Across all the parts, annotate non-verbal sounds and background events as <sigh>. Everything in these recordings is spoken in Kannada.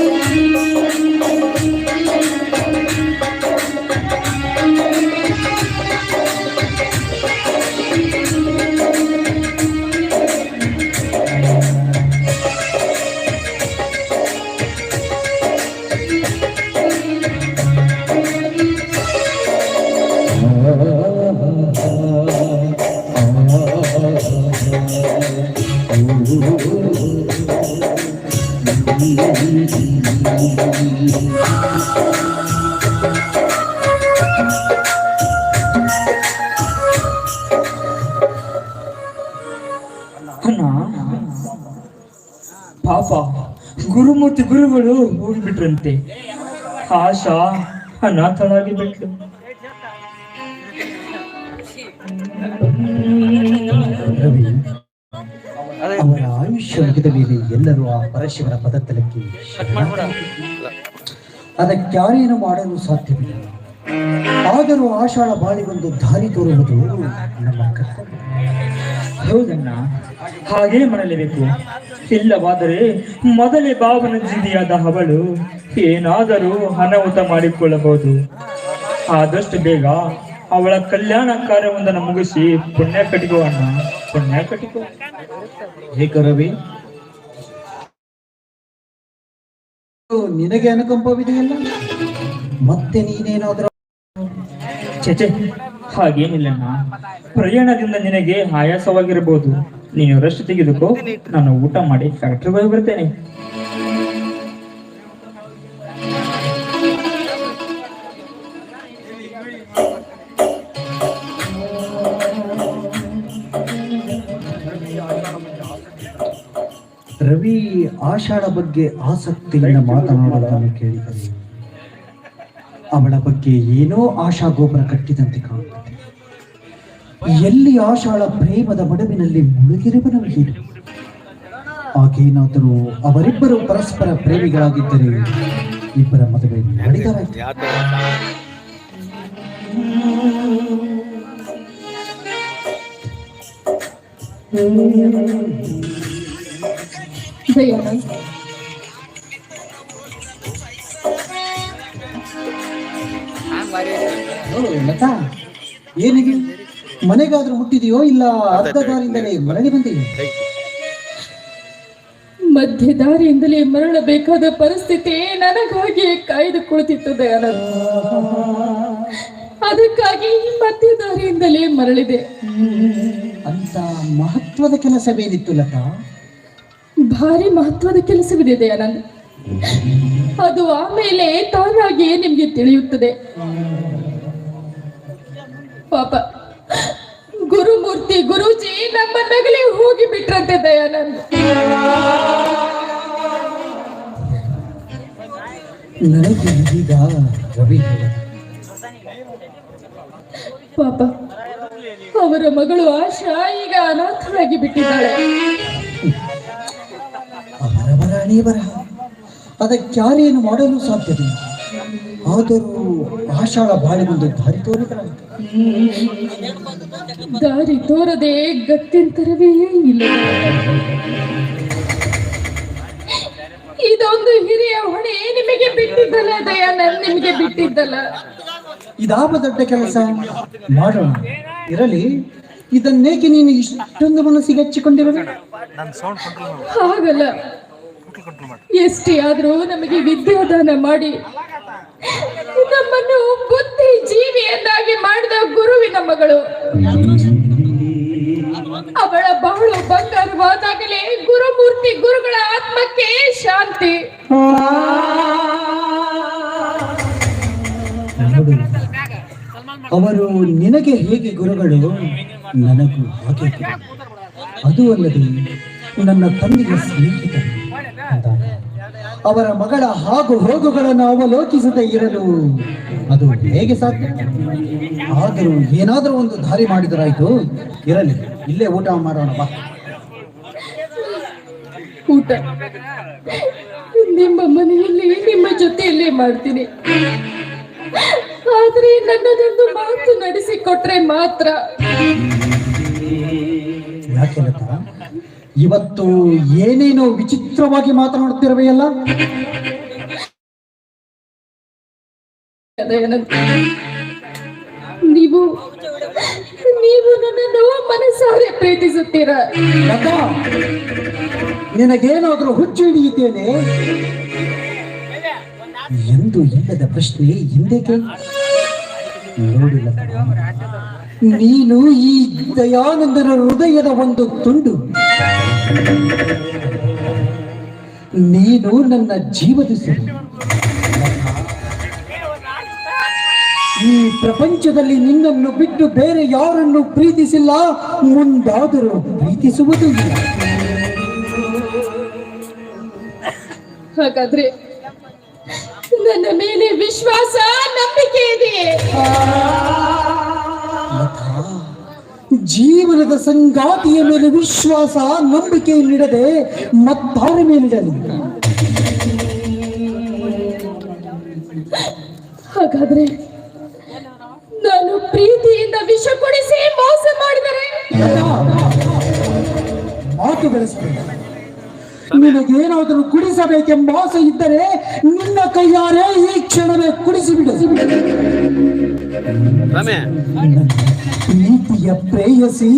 you. ಆಶಾ ಅನಾಥಳಾಗಿ ಬಿಟ್ಲು ಅವರ ಆಯುಷ್ಯ ಮುಗಿದ ಮೇಲೆ ಎಲ್ಲರೂ ಆ ಪರಶಿವನ ಪದತಲಕ್ಕೆ ಅದಕ್ಕಾರೇನು ಮಾಡಲು ಸಾಧ್ಯವಿಲ್ಲ. ಆದರೂ ಆಷಾಢ ಬಾಳಿಗೊಂದು ದಾರಿ ತೋರುವುದು ನಮ್ಮ ಕರ್ತವ್ಯ. ಹೌದಣ್ಣ? ಹಾಗೇ ಮಾಡಲೇಬೇಕು. ಇಲ್ಲವಾದರೆ ಮೊದಲೇ ಭಾವನ ಜಿದಿಯಾದ ಅವಳು ಏನಾದರೂ ಅನಾಹುತ ಮಾಡಿಕೊಳ್ಳಬಹುದು. ಆದಷ್ಟು ಬೇಗ ಅವಳ ಕಲ್ಯಾಣ ಕಾರ್ಯವೊಂದನ್ನು ಮುಗಿಸಿ ಪುಣ್ಯ ಕಟ್ಟಿಕೋ ಅಣ್ಣ. ಪುಣ್ಯ ಕಟ್ಟಿಕೋ. ಏಕ ರವಿ ನಿನಗೆ ಅನುಕಂಪವಿದೆಯಲ್ಲ? ಮತ್ತೆ ನೀನೇನಾದರೂ ಚಚೆ ಹಾಗೇನಿಲ್ಲಣ್ಣ. ಪ್ರಯಾಣದಿಂದ ನಿನಗೆ ಆಯಾಸವಾಗಿರಬಹುದು ನೀನು ರೆಸ್ಟ್ ತೆಗೆದುಕೋ, ನಾನು ಊಟ ಮಾಡಿ ಫ್ಯಾಕ್ಟ್ರಿಗೆ ಹೋಗಿ ಬರ್ತೇನೆ ರವಿ ಆಷಾಢ ಬಗ್ಗೆ ಆಸಕ್ತಿಯಿಂದ ಮಾತನಾಡುವುದನ್ನು ಕೇಳಿದರೆ ಅವಳ ಬಗ್ಗೆ ಏನೋ ಆಶಾ ಗೋಪುರ ಕಟ್ಟಿದಂತೆ ಕಾಣುತ್ತದೆ. ಎಲ್ಲಿ ಆಶಾಳ ಪ್ರೇಮದ ಮಡುವಿನಲ್ಲಿ ಮುಳುಗಿರುವ ಆಕೆಯಾದರೂ ಹಾಗೇನಾದರೂ ಅವರಿಬ್ಬರು ಪರಸ್ಪರ ಪ್ರೇಮಿಗಳಾಗಿದ್ದರೆ ಇಬ್ಬರ ಮದುವೆ ಮಾಡಿದರಾಯ್ತು ದಯಾನಂದ್ ಲತಾ ಏನಿಗೆ ಮನೆಗಾದ್ರೂ ಮುಟ್ಟಿದೆಯೋ ಇಲ್ಲ ಅರ್ಧ ದಾರಿಯಿಂದಲೇ ಮರಳಿ ಬಂದಿದೆ ಮಧ್ಯ ದಾರಿಯಿಂದಲೇ ಮರಳಬೇಕಾದ ಪರಿಸ್ಥಿತಿ ನನಗಾಗಿಯೇ ಕಾಯ್ದು ಕುಳಿತಿತ್ತು ಅದಕ್ಕಾಗಿ ಮಧ್ಯ ದಾರಿಯಿಂದಲೇ ಮರಳಿದೆ. ಅಂತ ಮಹತ್ವದ ಕೆಲಸವೇನಿತ್ತು ಲತಾ? ಭಾರಿ ಮಹತ್ವದ ಕೆಲಸವಿದೆ ದಯಾನಂದ್. ಅದು ಆಮೇಲೆ ತಾನಾಗಿಯೇ ನಿಮ್ಗೆ ತಿಳಿಯುತ್ತದೆ. ಪಾಪ ಗುರುಮೂರ್ತಿ ಗುರುಜಿ ನಮ್ಮ ನಗಲಿ ಹೋಗಿ ಬಿಟ್ರಂತೆ ದಯಾನಂದ್ ನನಗೆ ಈಗ ರವಿ ಪಾಪ ಅವರ ಮಗಳು ಆಶಾ ಈಗ ಅನಾಥರಾಗಿ ಬಿಟ್ಟಿದ್ದಾಳೆ. ಬರಹ. ಅದಕ್ಯಾರೇನು ಮಾಡಲು ಸಾಧ್ಯವಿಲ್ಲ. ಆದರೂ ಆಷಾಢ ಮುಂದೆ ದಾರಿ ತೋರಿದರಾಯಿತು ದಾರಿ ತೋರದೆ ಗತ್ಯಂತರವೇ ಇಲ್ಲ. ಇದೊಂದು ಹಿರಿಯ ಹೊಣೆ ನಿಮಗೆ ಬಿಟ್ಟಿದ್ದಲ್ಲ ದಯಾನಂದ್ ನಿಮಗೆ ಬಿಟ್ಟಿದ್ದಲ್ಲ. ಇದಾವ ದೊಡ್ಡ ಕೆಲಸ ಮಾಡೋಣ. ಇರಲಿ ಇದನ್ನೇಕೆ ನೀನು ಇಷ್ಟೊಂದು ಮನಸ್ಸಿಗೆ ಹಚ್ಚಿಕೊಂಡಿರೋದು ಹಾಗಲ್ಲ. ಎಷ್ಟೇ ಆದ್ರೂ ನಮಗೆ ವಿದ್ಯಾದಾನ ಮಾಡಿ. ನಮ್ಮನ್ನು ಬುದ್ಧಿ ಜೀವಿಯನ್ನಾಗಿ ಮಾಡಿದ ಗುರುವಿನ ಮಗಳು. ಅವಳ ಬಹಳ ಬಂಗಾರವಾದಾಗಲೇ ಗುರುಮೂರ್ತಿ ಗುರುಗಳ ಆತ್ಮಕ್ಕೆ ಶಾಂತಿ. ಅವರು ನಿನಗೆ ಹೇಗೆ ಗುರುಗಳು? ನನಗೂ ಹಾಗೆ ಅದು ಅಲ್ಲದೆ ನನ್ನ ತಂದೆಯ ಸ್ನೇಹಿತರು ಅವರ ಮಗಳ ಹಾಗೂ ಹೋಗುಗಳನ್ನು ಅವಲೋಕಿಸದೆ ಇರಲು ಅದು ಹೇಗೆ ಸಾಧ್ಯ? ಆದರೂ ಏನಾದರೂ ಒಂದು ದಾರಿ ಮಾಡಿದರಾಯ್ತು. ಇರಲಿ ಇಲ್ಲೇ ಊಟ ಮಾಡೋಣ ಬಾ. ಊಟ. ನಿಮ್ಮ ಮನೆಯಲ್ಲಿ ನಿಮ್ಮ ಜೊತೆಯಲ್ಲೇ ಮಾಡ್ತೀನಿ. ಆದ್ರೆ ನನ್ನದೊಂದು ಮಾತು ನಡೆಸಿಕೊಟ್ರೆ ಮಾತ್ರ. ಯಾಕೆ ಇವತ್ತು ಏನೇನೋ ವಿಚಿತ್ರವಾಗಿ ಮಾತನಾಡುತ್ತಿರುವೆಯಲ್ಲ ನೀವು ನೀವು ನನ್ನನ್ನು ಮನಸ್ಸಾರೆ ಪ್ರೀತಿಸುತ್ತೀರ? ನಿನಗೇನಾದ್ರೂ ಹುಚ್ಚು ಹಿಡಿಯುತ್ತೇನೆ? ಎಂದು ಇಲ್ಲದ ಪ್ರಶ್ನೆ ಹಿಂದೆಗೆ ನೀನು ಈ ದಯಾನಂದನ ಹೃದಯದ ಒಂದು ತುಂಡು. ನೀನು ನನ್ನ ಜೀವದ ಸಿರಿ. ಈ ಪ್ರಪಂಚದಲ್ಲಿ ನಿನ್ನನ್ನು ಬಿಟ್ಟು ಬೇರೆ ಯಾರನ್ನು ಪ್ರೀತಿಸಿಲ್ಲ. ಮುಂದಾದರೂ ಪ್ರೀತಿಸುವುದು ಹಾಗಾದ್ರೆ ನನ್ನ ಮೇಲೆ ವಿಶ್ವಾಸ, ನಂಬಿಕೆ ಇದೆಯೇ? ಜೀವನದ ಸಂಗಾತಿಯ ಮೇಲೆ ವಿಶ್ವಾಸ ನಂಬಿಕೆ ನೀಡದೆ ಮತ್ತಾರ ಮೇಲಿಡಲಿ. ಹಾಗಾದ್ರೆ ನಾನು ಪ್ರೀತಿಯಿಂದ ವಿಷ ಕೊಡಿಸಿ ಮೋಸ ಮಾಡಿದರೆ? ಮಾತು ಬೆಳೆಸಬೇಡ ನಿನಗೇನಾದರೂ ಕುಡಿಸಬೇಕೆಂಬ ಆಸೆ ಇದ್ದರೆ ನಿನ್ನ ಕೈಯಾರೆ ಈ ಕ್ಷಣವೇ ಕುಡಿಸಿಬಿಡು. ಪ್ರೀತಿಯ ಪ್ರೇಯಸಿ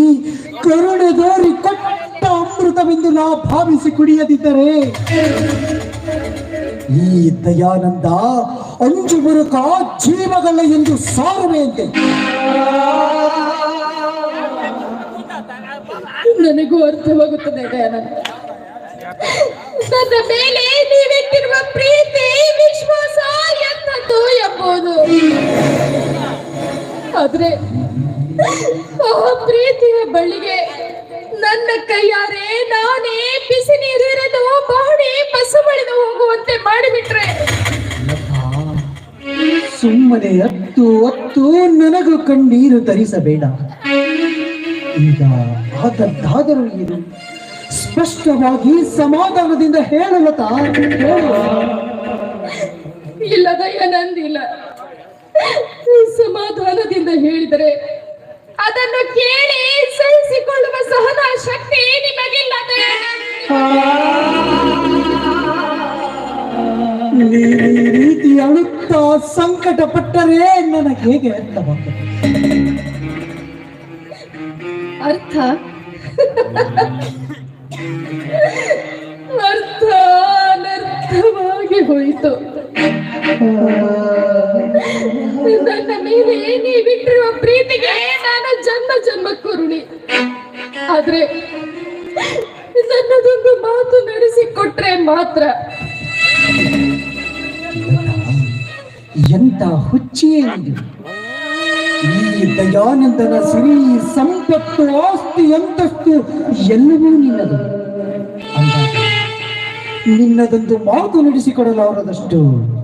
ಕರುಣೆ ದೋರಿ ಕೊಟ್ಟ ಅಮೃತವೆಂದು ನಾ ಭಾವಿಸಿ ಕುಡಿಯದಿದ್ದರೆ ಈ ದಯಾನಂದ ಅಂಜು ಬರುಕ ಜೀವಗಳ ಎಂದು ಸಾರುವೆಯಂತೆ ನನಗೂ ಅರ್ಥವಾಗುತ್ತದೆ ದಯಾನಂದ್. ನನ್ನ ಮೇಲೆ ನೀವಿಟ್ಟಿರುವ ಪ್ರೀತಿ ವಿಶ್ವಾಸ ಎಂಥದ್ದು ಎಂಬುದು. ಆದ್ರೆ ಆ ಪ್ರೀತಿಯ ಬಳಿಗೆ ನನ್ನ ಕೈಯಾರೆ ನಾನೇ ಬಿಸಿ ನೀರಿರದು ಬಾಡಿ ಬಸ್ಸು ಬಳಿದು ಹೋಗುವಂತೆ ಮಾಡಿಬಿಟ್ರೆ. ಸುಮ್ಮನೆ ಅತ್ತು ಅತ್ತು ನನಗೂ ಕಣ್ಣೀರು ತರಿಸಬೇಡ. ಈಗ ಆದದ್ದಾದರೂ ಏನು ಸ್ಪಷ್ಟವಾಗಿ ಸಮಾಧಾನದಿಂದ ಹೇಳಲತ ಹೇಳು ಇಲ್ಲ ದಯಾನಂದ್ ನಂದಿಲ್ಲ ಸಮಾಧಾನದಿಂದ ಹೇಳಿದರೆ ಅದನ್ನು ಕೇಳಿ ಸಹಿಸಿಕೊಳ್ಳುವ ಸಹನ ಶಕ್ತಿ ನಿಮಗಿಲ್ಲ ಈ ರೀತಿ ಅಳುತ್ತಾ ಸಂಕಟ ಪಟ್ಟರೆ ನನಗೆ ಹೇಗೆ ಅರ್ಥವಾಗ ಅರ್ಥ ಅರ್ಥ? ಹೋಯಿತು. ನನ್ನ ಮೇಲೆ ನೀವಿಟ್ಟಿರುವ ಪ್ರೀತಿಗೆ ನಾನು ಜನ್ಮ ಜನ್ಮಕ್ಕೂ ಋಣಿ. ಆದ್ರೆ ನನ್ನದೊಂದು ಮಾತು ನಡೆಸಿಕೊಟ್ರೆ ಮಾತ್ರ. ಎಂತ ಹುಚ್ಚಿಯೇ ಇದು ಈ ದಯಾನಂದನ ಸಿರಿ ಸಂಪತ್ತು ಆಸ್ತಿ ಅಂತಸ್ತು ಎಲ್ಲವೂ ನಿನ್ನದು. ನಿನ್ನದೊಂದು ಮಾತು ನಡೆಸಿಕೊಡಲಾರದಷ್ಟು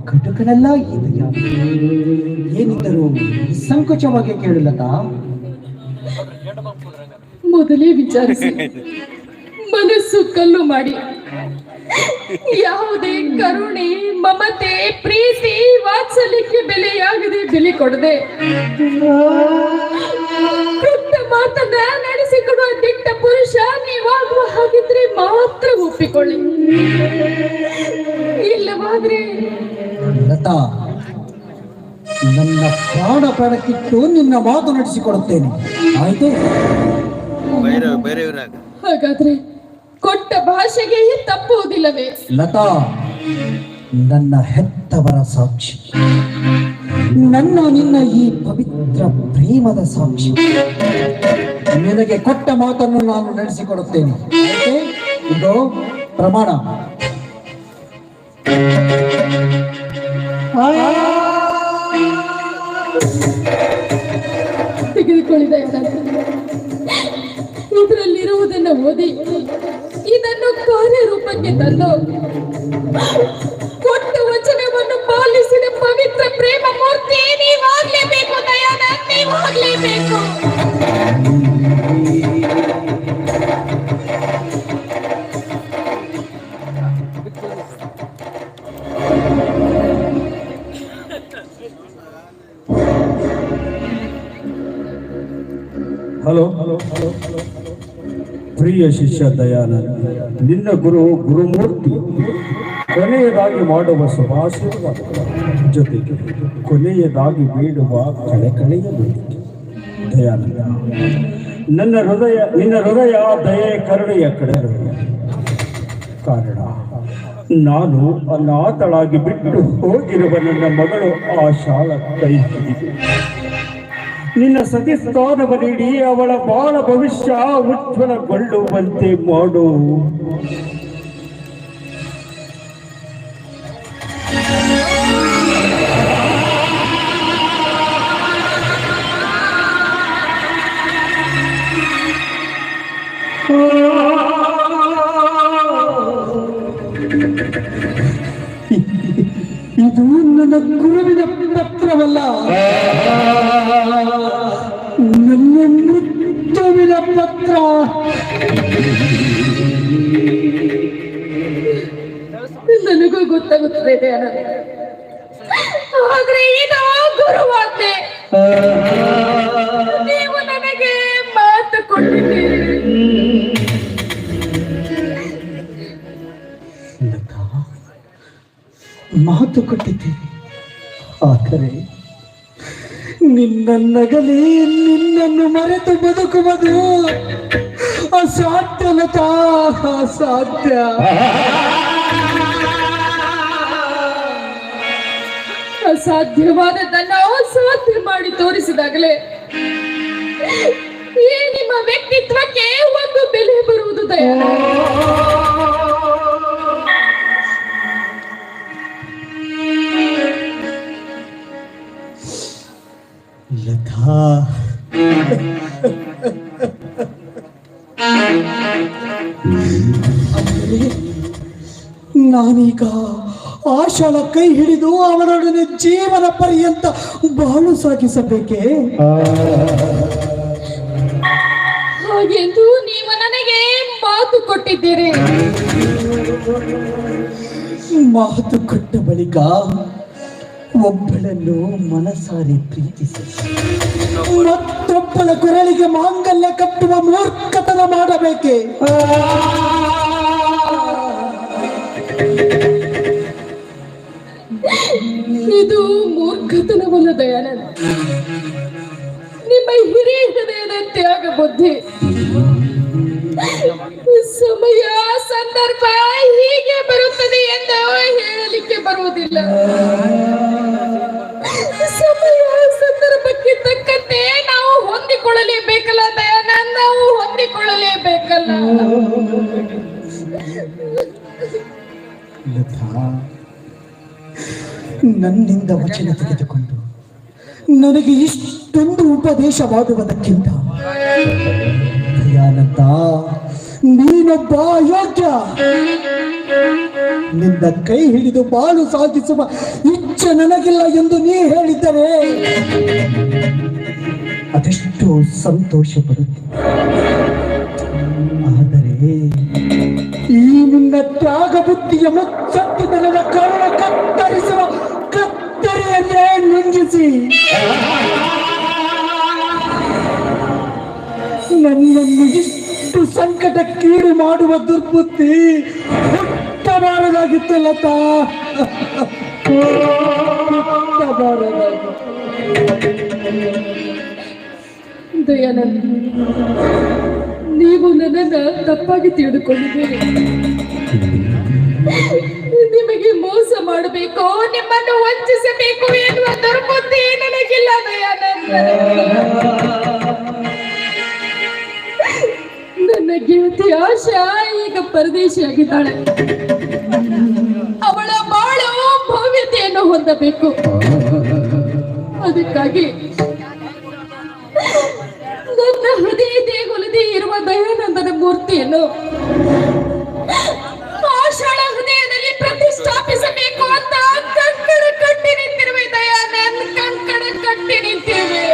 ಕಟುಕನಲ್ಲ ಇದೆಯ ಏನಿದ್ದರೂ ಸಂಕೋಚವಾಗಿ ಕೇಳಲತಾ ಮೊದಲೇ ವಿಚಾರಿಸಿ. ಮನಸ್ಸು ಕಲ್ಲು ಮಾಡಿ. ಯಾವುದೇ ಕರುಣೆ, ಮಮತೆ, ಪ್ರೀತಿ ವಾತ್ಸಲ್ಯಕ್ಕೆ ಬೆಲೆಯಾಗದೆ ಬೆಲೆ ಕೊಡದೆ. ಮಾತನ್ನ ನಡೆಸಿಕೊಡುವ ದಿಟ್ಟ ಪುರುಷ ನೀವಾಗುವ ಹಾಗಿದ್ರೆ ಮಾತ್ರ ಒಪ್ಪಿಕೊಳ್ಳಿ. ಇಲ್ಲವಾದ್ರೆ ಲತಾ ನನ್ನ ಪ್ರಾಣ ಪ್ರಾಣಕ್ಕಿಟ್ಟು ನಿನ್ನ ಮಾತು ನಡೆಸಿಕೊಡುತ್ತೇನೆ. ಆಯ್ತು? ಹಾಗಾದ್ರೆ ಕೊಟ್ಟ ಭಾಷೆಗೆ ತಪ್ಪುವುದಿಲ್ಲವೇ? ಲತಾ ನನ್ನ ಹೆತ್ತವರ ಸಾಕ್ಷಿ. ನನ್ನ ನಿನ್ನ ಈ ಪವಿತ್ರ ಪ್ರೇಮದ ಸಾಕ್ಷಿ. ನಿನಗೆ ಕೊಟ್ಟ ಮಾತನ್ನು ನಾನು ನಡೆಸಿಕೊಡುತ್ತೇನೆ? ಇದು ಪ್ರಮಾಣ. ತೆಗೆದುಕೊಳ್ಳಿದೆ ಇದರಲ್ಲಿರುವುದನ್ನು ಓದಿ. ಇದನ್ನು ಕಾರ್ಯರೂಪಕ್ಕೆ ತಂದು. ಹಲೋ ಹಲೋ ಹಲೋ ಪ್ರಿಯ ಶಿಷ್ಯ ದಯಾನಂದ, ನಿನ್ನ ಗುರು ಗುರುಮೂರ್ತಿ, ಕೊನೆಯದಾಗಿ ಮಾಡುವ ಶುಭಾಶೀರ್ವಾದ ಜೊತೆಗೆ ಕೊನೆಯದಾಗಿ ಬೇಡುವ ಕಳೆಕಳೆಯ ಬೇಡಿಕೆ ದಯಾನಂದ ನನ್ನ ಹೃದಯ, ನಿನ್ನ ಹೃದಯ ದಯೆ ಕರುಣೆಯ ಕಡೆ. ಕಾರಣ, ನಾನು ಅನಾಥಳಾಗಿ ಬಿಟ್ಟು ಹೋಗಿರುವ ನನ್ನ ಮಗಳು ಆ ಶಾಲ ಕೈ ನಿನ್ನ ಸತಿಸ್ಥಾನವ ನೀಡಿ ಅವಳ ಬಾಳ ಭವಿಷ್ಯ ಉಜ್ವಲಗೊಳ್ಳುವಂತೆ ಮಾಡು. <laughs> ಇದು ನನ್ನ ಗುರುವಿನ ಪತ್ರವಲ್ಲ. ನನ್ನ ಮೃತ್ಯುವಿನ ಪತ್ರ. ನನಗೂ ಗೊತ್ತಾಗುತ್ತದೆ ಆದ್ರೆ ಇದು ನನಗೆ <laughs> ಮಾತು ಕೊಟ್ಟಿದ್ದೀನಿ ಆದರೆ ನಿನ್ನ ನಗಲೇ ನಿನ್ನನ್ನು ಮರೆತು ಬದುಕುವುದು ಅಸಾಧ್ಯ ಲತಾ, ಅಸಾಧ್ಯ. ಅಸಾಧ್ಯವಾದದ್ದನ್ನು ಅಸಾಧ್ಯ ಮಾಡಿ ತೋರಿಸಿದಾಗಲೇ ವ್ಯಕ್ತಿತ್ವಕ್ಕೆ ಒಂದು ಬೆಲೆ ಬರುವುದು ದಯಾನಂದ. ಲತಾ. ನಾನೀಗ ಆಶಾಳ ಕೈ ಹಿಡಿದು ಅವನೊಡನೆ ಜೀವನ ಪರ್ಯಂತ ಬಾಳು ಸಾಗಿಸಬೇಕೇ? ಹಾಗೆಂದು ನೀವು ನನಗೆ ಮಾತು ಕೊಟ್ಟಿದ್ದೀರಿ. ಮಾತು ಕೊಟ್ಟ ಬಳಿಕ ಒಬ್ಬಳನ್ನು ಮನಸಾರಿ ಪ್ರೀತಿಸಿ. ಮತ್ತೊಬ್ಬಳ ಕೊರಳಿಗೆ ಮಾಂಗಲ್ಯ ಕಟ್ಟುವ ಮೂರ್ಖತನ ಮಾಡಬೇಕೆ? ಇದು ಮೂರ್ಖತನವಲ್ಲ ದಯಾನಂದ ನಿಮ್ಮ ಹಿರಿಯ ಹೃದಯದ ತ್ಯಾಗ ಬುದ್ಧಿ ಸಮಯ ಸಂದರ್ಭ ಹೀಗೆ ಬರುತ್ತದೆ ಎಂದು ಹೇಳಲಿಕ್ಕೆ ಬರುವುದಿಲ್ಲ. ಸಮಯ ಸಂದರ್ಭಕ್ಕೆ ತಕ್ಕಂತೆ ನಾವು ಹೊಂದಿಕೊಳ್ಳಲೇಬೇಕಲ್ಲ ದಯಾನಂದ ನಾವು ಹೊಂದಿಕೊಳ್ಳಲೇಬೇಕಲ್ಲ ನನ್ನಿಂದ ವಚನ ತೆಗೆದುಕೊಂಡು. ನನಗೆ ಇಷ್ಟೊಂದು ಉಪದೇಶವಾಗುವುದಕ್ಕಿಂತ ದಯಾನಂದ ನೀನೊಬ್ಬ ಅಯೋಗ್ಯ ನಿನ್ನ ಕೈ ಹಿಡಿದು ಬಾಳು ಸಾಗಿಸುವ ಇಚ್ಛೆ ನನಗಿಲ್ಲ ಎಂದು ನೀ ಹೇಳಿದ್ದರೆ ಅದೆಷ್ಟು ಸಂತೋಷ ಪಡುತ್ತೆ ಆದರೆ ಈ ನಿನ್ನ ತ್ಯಾಗ ಬುದ್ಧಿಯ ಮುಚ್ಚಟ್ಟಿತನದ ನನ್ನನ್ನು ಇಷ್ಟು ಕೀಡು ಮಾಡುವ ದುರ್ಬುದ್ಧಿ ಹುಟ್ಟಬಾರದಾಗಿತ್ತು ಲತಾ. ದಯಾನಂದ ನೀವು ನನ್ನನ್ನು ತಪ್ಪಾಗಿ ತಿಳಿದುಕೊಂಡಿದ್ದೀರಿ. ನಿಮಗೆ ಮೋಸ ಮಾಡಬೇಕು? ನಿಮ್ಮನ್ನು ವಂಚಿಸಬೇಕು ಎನ್ನುವ ದುರ್ಬುದ್ಧಿ ನನಗಿಲ್ಲ ನನ್ನ ಗೆಳತಿ ಆಶಾ ಈಗ ಪರದೇಶಿಯಾಗಿದ್ದಾಳೆ. ಅವಳ ಬಾಳು ಭವ್ಯತೆಯನ್ನು ಹೊಂದಬೇಕು. ಅದಕ್ಕಾಗಿ ನನ್ನ ಹೃದಯ ದೇಗುಲದಿ ಇರುವ ದಯಾನಂದನ ಮೂರ್ತಿಯನ್ನು ಆಷಾಢ ಹೃದಯದಲ್ಲಿ ಪ್ರತಿಷ್ಠಾಪಿಸಬೇಕು ಅಂತ ಕಂಕಣ ಕಟ್ಟಿ ನಿಂತಿರುವೆ ದಯಾನಂದ್ ಕಂಕಣ ಕಟ್ಟಿ ನಿಂತಿರುವೆ.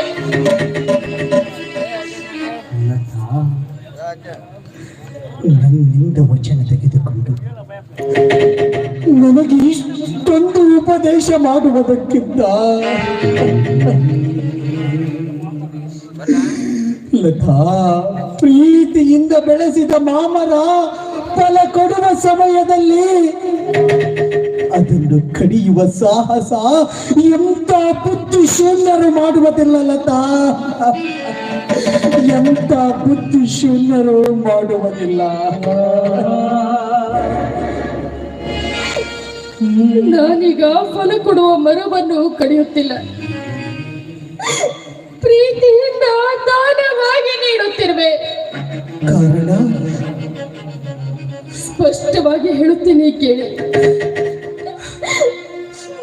ನನ್ನಿಂದ ವಚನ ತೆಗೆದುಕೊಂಡು ನನಗೆ ಇಷ್ಟೊಂದು ಉಪದೇಶ ಮಾಡುವುದಕ್ಕಿಂತ ಲತಾ, ಪ್ರೀತಿಯಿಂದ ಬೆಳೆಸಿದ ಮಾಮರ ಫಲ ಕೊಡುವ ಸಮಯದಲ್ಲಿ ಅದನ್ನು ಕಡಿಯುವ ಸಾಹಸ ಎಂತ ಬುದ್ಧಿ ಶೂನ್ಯರು ಮಾಡುವುದಿಲ್ಲ ಲತಾ. ಎಂತ ಬುದ್ಧಿ ಶೂನ್ಯರು ಮಾಡುವುದಿಲ್ಲ. ನಾನೀಗ ಫಲ ಕೊಡುವ ಮರವನ್ನು ಕಡಿಯುತ್ತಿಲ್ಲ. ಪ್ರೀತಿಯಿಂದ ದಾನವಾಗಿ ನೀಡುತ್ತಿರುವೆ. ಕಾರಣ ಸ್ಪಷ್ಟವಾಗಿ ಹೇಳುತ್ತೇನೆ ಕೇಳಿ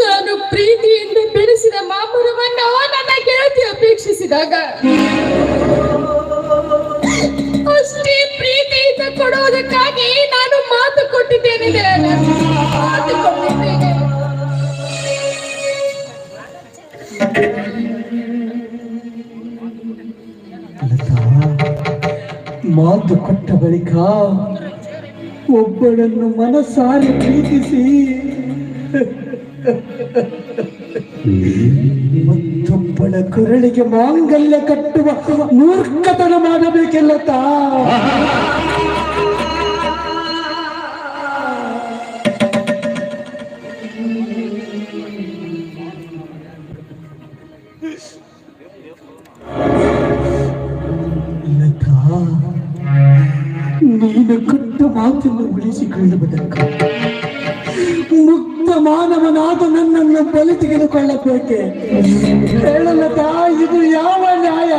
ನಾನು ಪ್ರೀತಿಯಿಂದ ಬೆಳೆಸಿದ ಮಾಮರವನ್ನು ನನ್ನ ಗೆಳತಿ ಅಪೇಕ್ಷಿಸಿದಾಗ ಅಷ್ಟೇ ಪ್ರೀತಿಯಿಂದ ಕೊಡುವುದಕ್ಕಾಗಿ ನಾನು ಮಾತು ಕೊಟ್ಟಿದ್ದೇನೆ. ಮಾತು ಕೊಟ್ಟಿದ್ದೇನೆ ಮಾತು ಕೊಟ್ಟ ಬಳಿಕ ಒಬ್ಬಳನ್ನು ಮನಸಾರಿ ಪ್ರೀತಿಸಿ. ಮತ್ತೊಬ್ಬಳ ಕೊರಳಿಗೆ ಮಾಂಗಲ್ಯ ಕಟ್ಟುವ ಮೂರ್ಖತನ ಮಾಡಬೇಕೆಲ್ಲ ತಾ ಉಳಿಸಿಕೊಳ್ಳುವುದಕ್ಕ ಮುಕ್ತ ಮಾನವನಾದ ನನ್ನನ್ನು ಬಲಿ ತೆಗೆದುಕೊಳ್ಳಬೇಕೆ? ಹೇಳಲತಾ ಇದು ಯಾವ ನ್ಯಾಯ?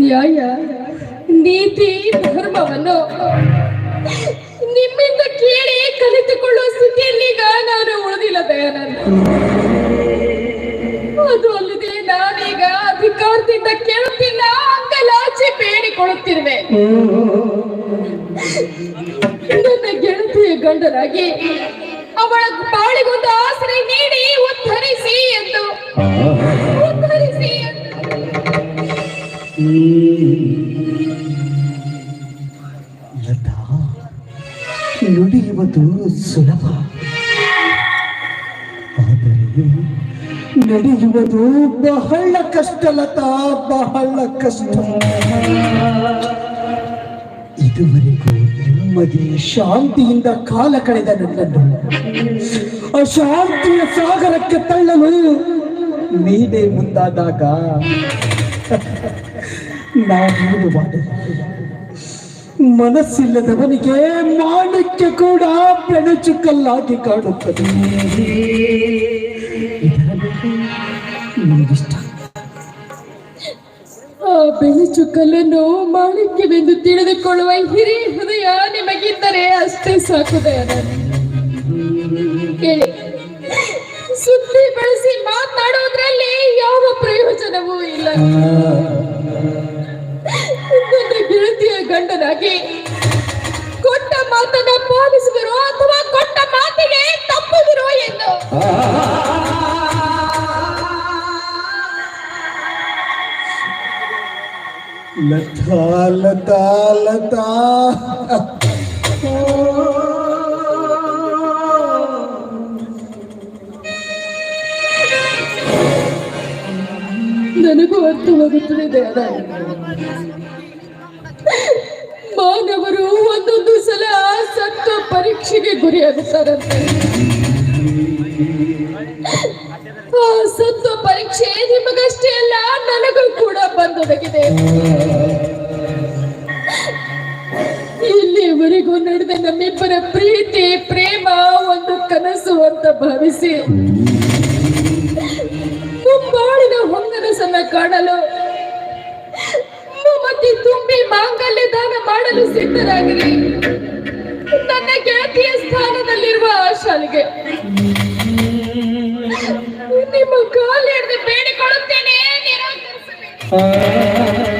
ನ್ಯಾಯ, ನೀತಿ, ಧರ್ಮವನ್ನು ನಿಮ್ಮಿಂದ ಕೇಳಿ ಕಲಿತುಕೊಳ್ಳುವ ಸ್ಥಿತಿಯಲ್ಲಿ ನಾನು ಉಳಿದಿಲ್ಲ ದಯಾನಂದ ಅದು ಅಲ್ಲದೆ ನಾನೀಗ ಅಧಿಕಾರದಿಂದ ಕೇಳುತ್ತಿಲ್ಲ ಬೇಡಿಕೊಳ್ಳುತ್ತಿರುವೆ ನನ್ನ ಗೆಳತಿಯ ಗಂಡನಾಗಿ ಅವಳ ಬಾಳಿಗೊಂದು ಆಸರೆ ನೀಡಿ ಉದ್ಧರಿಸಿ ಎಂದು. ಲತಾ ನುಡಿಯುವುದು ಸುಲಭ. ನಡೆಯುವುದು ಬಹಳ ಕಷ್ಟ ಲತಾ, ಬಹಳ ಕಷ್ಟ. ಇದುವರೆಗೂ ನೆಮ್ಮದಿ, ಶಾಂತಿಯಿಂದ ಕಾಲ ಕಳೆದ ನನ್ನನ್ನು. ಅಶಾಂತಿಯ ಸಾಗರಕ್ಕೆ ತಳ್ಳಲು ನೀನೇ ಮುಂದಾದಾಗ ನಾನೇನು ಮಾಡಿದ? ಮನಸ್ಸಿಲ್ಲದವನಿಗೆ ಮಾಣಿಕ್ಯ ಕೂಡ ಬೆಣಚುಕಲ್ಲಾಗಿ ಕಾಣುತ್ತದೆ. ಮೇಲೆ ನಿಮಗಿಷ್ಟ ಆ ಬೆಳಚು ಕಲ್ಲನ್ನು ಮಾಣಿಕ್ಯವೆಂದು ತಿಳಿದುಕೊಳ್ಳುವ ಹಿರಿ ಹೃದಯ ನಿಮಗಿದ್ದರೆ ಅಷ್ಟೇ ಸಾಕು ಕೇಳಿ. ಸುದ್ದಿ ಬೆಳೆಸಿ ಮಾತನಾಡೋದ್ರಲ್ಲಿ ಯಾವ ಪ್ರಯೋಜನವೂ ಇಲ್ಲ. ನನ್ನ ಗೆಳತಿಯ ಗಂಡನಾಗಿ ಕೊಟ್ಟ ಮಾತನ್ನ ಪಾಲಿಸುವರು ಅಥವಾ ಕೊಟ್ಟ ಮಾತಿಗೆ ತಪ್ಪುವರು ಎಂದು. ಲತಾ ಲತಾ ಲತಾ. ನನಗೂ ಅರ್ಥವಾಗುತ್ತದೆ ದಯಾನಂದ ಮಾನವರು ಒಂದೊಂದು ಸಲ ಸತ್ವ ಪರೀಕ್ಷೆಗೆ ಗುರಿಯಾಗುತ್ತಾರಂತೆ. ಆ ಸತ್ವ ಪರೀಕ್ಷೆ ನಿಮಗಷ್ಟೇ ಅಲ್ಲ, ನನಗೂ ಕೂಡ ಬಂದೊದಗಿದೆ. ಇಲ್ಲಿವರೆಗೂ ನಡೆದ ನಮ್ಮಿಬ್ಬರ ಪ್ರೀತಿ, ಪ್ರೇಮ ಒಂದು ಕನಸು ಅಂತ ಭಾವಿಸಿ ಮುಂಬಾಳಿನ ಹೊಂಗನಸನ್ನ ಕಾಣಲು ಮತ್ತೆ ತುಂಬಿ ಮಾಂಗಲ್ಯ ದಾನ ಮಾಡಲು ಸಿದ್ಧರಾಗಿರಿ. ನನ್ನ ಖ್ಯಾತಿಯ ಸ್ಥಾನದಲ್ಲಿರುವ ಆ ಶಾಲೆಗೆ. ನಿಮ್ಮ ಕಾಲು ಹಿಡಿದು ಬೇಡಿಕೊಳ್ಳುತ್ತೇನೆ ನಿರಾಕರಿಸಬೇಡಿ.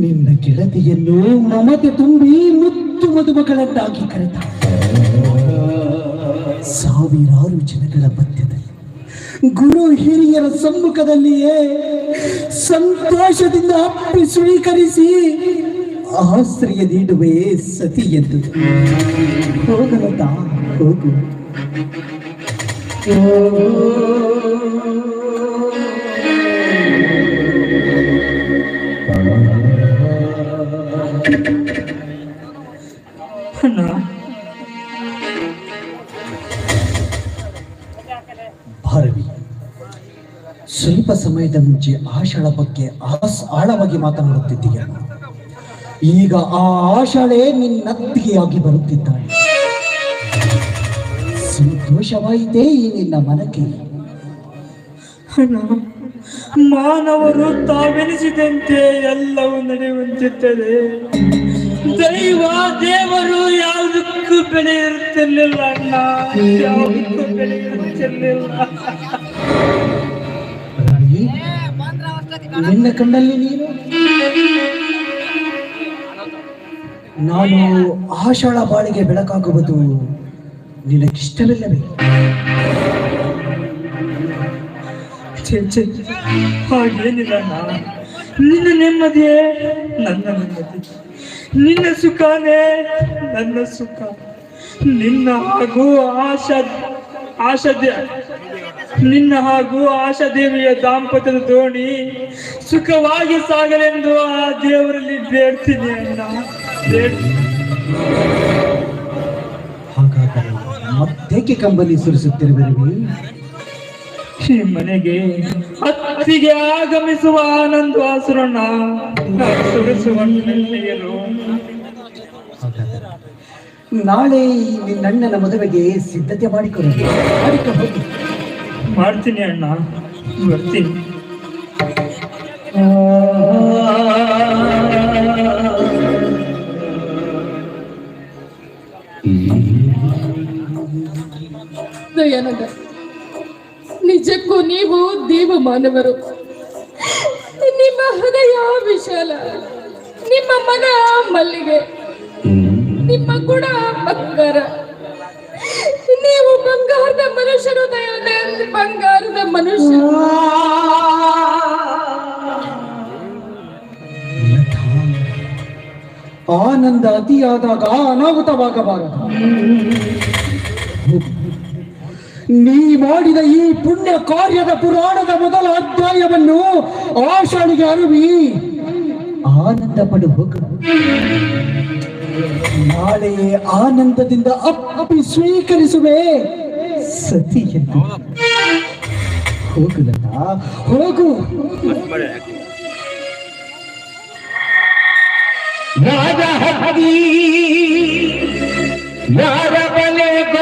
ನಿನ್ನ ಗೆಳತಿಯನ್ನು ಮಮತೆ ತುಂಬಿ ಮುತ್ತು ಮದುಮಗಳನ್ನಾಗಿ ಕರೆತ. ಸಾವಿರಾರು ಜನಗಳ ಮಧ್ಯದಲ್ಲಿ, ಗುರು ಹಿರಿಯರ ಸಮ್ಮುಖದಲ್ಲಿಯೇ ಸಂತೋಷದಿಂದ ಅಪ್ಪಿ ಸ್ವೀಕರಿಸಿ ಆಶ್ರಯ ನೀಡುವೆ ಸತಿ ಎಂದು. ಹೋಗಲತ, ಹೋಗು. ಸಮಯದ ಮುಂಚೆ ಆಷಾಢ ಬಗ್ಗೆ ಆಳವಾಗಿ ಮಾತನಾಡುತ್ತಿದ್ದೀಯ. ಈಗ ಆ ಆಷಾಢೆ ನಿನ್ನತ್ತಿಗೆಯಾಗಿ ಬರುತ್ತಿದ್ದಾಳೆ ಸಂತೋಷವಾಯಿತೇ ಈ ನಿನ್ನ ಮನಕ್ಕೆ. ಮಾನವರು ತಾವೆನಿಸಿದಂತೆ ಎಲ್ಲವೂ ನಡೆಯುವಂತಿದ್ದರೆ ದೈವ, ದೇವರು ಯಾವುದಕ್ಕೂ ಬೆಲೆ ಇರುತ್ತಿರಲಿಲ್ಲ ಅಣ್ಣ. ಯಾವುದಕ್ಕೂ ಬೆಲೆ ನಿನ್ನ ಕಣ್ಣಲ್ಲಿ ನೀನು? ನಾನು ಆಷಾಳ ಬಾಳಿಗೆ ಬೆಳಕಾಗುವುದು ನಿನಗಿಷ್ಟವಿಲ್ಲವೇ? ಹಾಗೇನಿಲ್ಲ ನಿನ್ನ ನೆಮ್ಮದಿಯೇ ನನ್ನ ನೆಮ್ಮದಿ. ನಿನ್ನ ಸುಖನೇ ನನ್ನ ಸುಖ. ನಿನ್ನ ಹಾಗೂ ಆಶಾ ಆಶಾ ನಿನ್ನ ಹಾಗೂ ಆಶಾ ದೇವಿಯ ದಾಂಪತ್ಯದ ದೋಣಿ ಸುಖವಾಗಿ ಸಾಗಲೆಂದು ಆ ದೇವರಲ್ಲಿ ಬೇಡ್ತೀನಿ ಅಣ್ಣ. ಹಾಗಾದರೆ ಮತ್ತೇಕೆ ಕಂಬನಿ ಸುರಿಸುತ್ತಿರುವಿರಿ ಈ ಮನೆಗೆ ಅತ್ತಿಗೆ ಆಗಮಿಸುವ ಆನಂದ ಆಸುರಣ್ಣ ಸುರಿಸುವ. ನಾಳೆ ನಿನ್ನಣ್ಣನ ಮದುವೆಗೆ ಸಿದ್ಧತೆ ಮಾಡಿಕೊಳ್ಳಿ ಅದಕ್ಕೆ ಹೋಗಿ. ಮಾಡ್ತೀನಿ ಅಣ್ಣ. ಬರ್ತೀನಿ. ನಿಜಕ್ಕೂ ನೀವು ದೇವ ಮಾನವರು. ನಿಮ್ಮ ಹೃದಯ ವಿಶಾಲ. ನಿಮ್ಮ ಮನ ಮಲ್ಲಿಗೆ. ನಿಮ್ಮ ಗುಣ ಬಂಗಾರ. ನೀವು ಬಂಗಾರದ ಮನುಷ್ಯರು ದಯಾನಂದ್ ಬಂಗಾರದ ಮನುಷ್ಯರು. ಲತಾ, ಆನಂದ ಅತಿಯಾದಾಗ ಅನಾಹುತವಾಗಬಾರದು. ನೀ ಮಾಡಿದ ಈ ಪುಣ್ಯ ಕಾರ್ಯದ ಪುರಾಣದ ಮೊದಲ ಅಧ್ಯಾಯವನ್ನು ಆಷಾಢಿಗೆ ಅರುವಿ. ಆನಂದ ಪಡು ಹೋಗು. ನಾಳೆ ಆನಂದದಿಂದ ಅಪ್ಪಿ ಸ್ವೀಕರಿಸುವೆ. ಸತಿ ಎಂದು. ಹೋಗು ಲತಾ, ಹೋಗು. ರಾಜ ಹಕ್ಕಿ ಯಾರ ಬಲೆಗ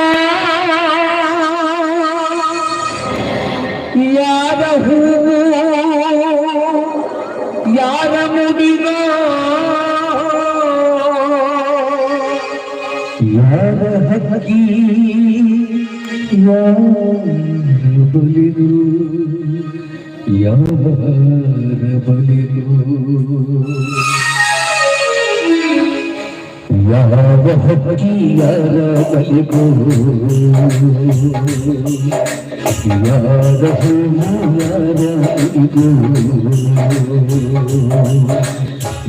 ಯಾರ ಹೂವು ಯಾರ ಹಕ್ಕಿ ಯಾರ ಬಲಿದು ಯಾರ ಬಲಿದು ಯಾವ ಹಕ್ಕಿಯರ ಬಲಿಗೂ ಯಾರ ಹೂಯಾರ ಇಗೂ ಯಾರ ಹಕ್ಕಿಯರ ಬಲಿಗೂ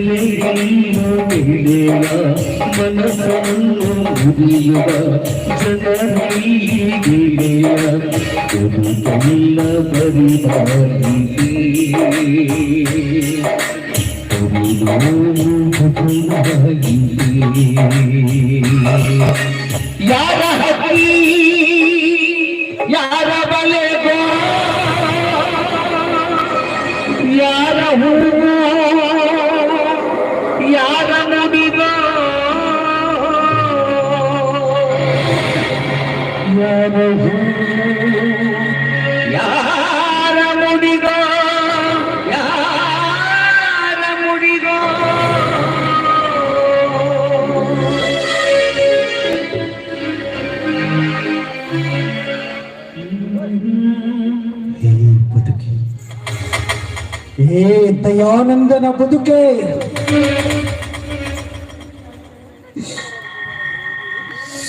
ಬೆಲೆಯನ್ನು ನೀಡುವ ಮನಸ್ಸನ್ನು ಮುರಿಯುವ ಜನರಿಗೆ ಬದುಕೆಲ್ಲ ಪರಿಹಾರಿಕೆ ಯಾರ ಹೇ ದಯಾನಂದನ ಬದುಕೆ.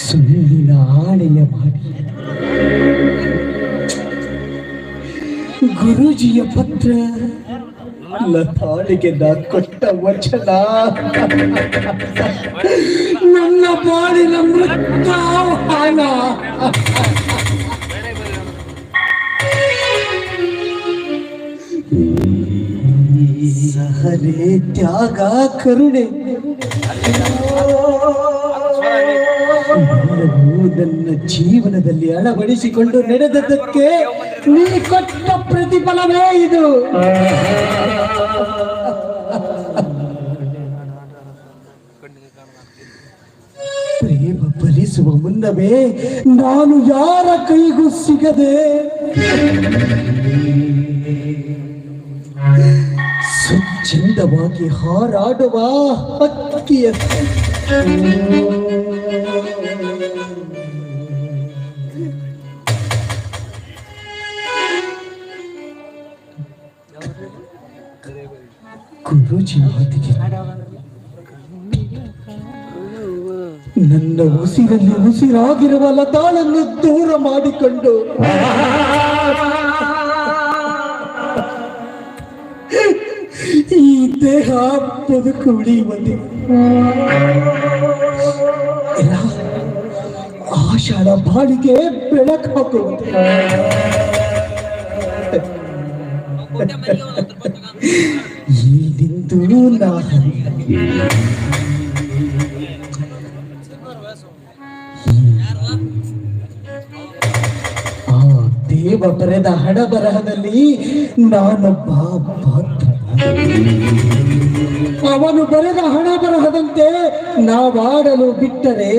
ಸುಳ್ಳಿನ ಆಣೆಯ ಮಾಡಿ. ಗುರುಜಿಯ ಪತ್ರ ಲತಾಳಿಗೆ ನಾ ಕೊಟ್ಟ ವಚನ. ನನ್ನ ಬಾಳಿನ ಮೃತ್ಯಾಹ್ವಾನ ಸಹನೆ ತ್ಯಾಗ, ಕರುಣೆ. ನನ್ನ ಜೀವನದಲ್ಲಿ ಅಳವಡಿಸಿಕೊಂಡು ನಡೆದದ್ದಕ್ಕೆ ನೀ ಕೊಟ್ಟ ಪ್ರತಿಫಲವೇ ಇದು. ಪ್ರೇಮ ಫಲಿಸುವ ಮುನ್ನವೇ ನಾನು ಯಾರ ಕೈಗೂ ಸಿಗದೆ ಸ್ವಚ್ಛಂದವಾಗಿ ಹಾರಾಡುವ ಹಕ್ಕಿಯ ಗುರುಜಿ ಮಾತಿಗೆ ನನ್ನ ಉಸಿರಲ್ಲಿ ಉಸಿರಾಗಿರುವ ಲತಾಳನ್ನು ದೂರ ಮಾಡಿಕೊಂಡು. ಈ ದೇಹ ಬದುಕು ಉಳಿಯುವಂತೆ ಇಲ್ಲ ಆಷಾಢ ಬಾಳಿಗೆ ಬೆಳಕು ಹಾಕುವಂತೆ. ಈ ನಿಂದು ನಾ ಆ ದೇವ ಬರೆದ ಹಣ ಬರಹದಲ್ಲಿ ನಾನೊಬ್ಬ ಅವನು ಬರೆದ ಹಣ ಬರಹದಂತೆ ನಾವಾಡಲು ಬಿಟ್ಟರೆ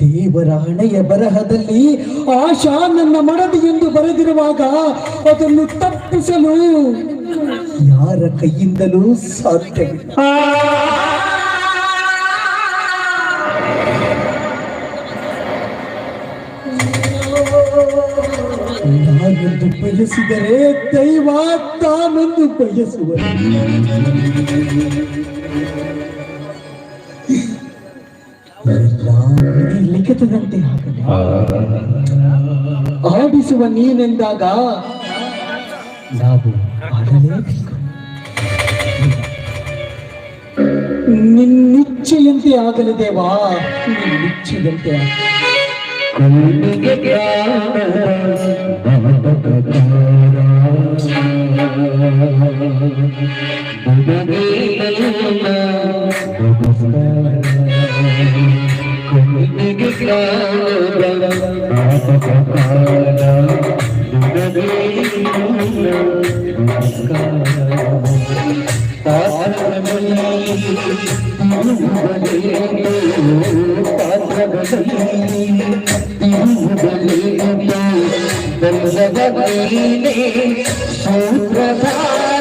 ದೇವರ ಹಣೆಯ ಬರಹದಲ್ಲಿ ಆಶಾ ನನ್ನ ಮಡದಿ ಎಂದು ಬರೆದಿರುವಾಗ ಅದನ್ನು ತಪ್ಪಿಸಲು ಯಾರ ಕೈಯಿಂದಲೂ ಸಾಧ್ಯವಿಲ್ಲ. ನಾನೊಂದು ಬಯಸಿದರೆ ದೈವ ತಾನೊಂದು ಬಯಸುವ ಲಿಖಿತದಂತೆ ಆಡಿಸುವ ನೀನೆಂದಾಗ ನಾವು ಆಡಲೇಬೇಕು ನಿನ್ನಿಚ್ಛೆಯಂತೆ ಆಗಲಿ ದೇವಾ, ನಿನ್ನಿಚ್ಛೆಯಂತೆ ಆಗಲಿ. పాత్ర ഗന്ധഗതിയിലെ സൂത്രധാര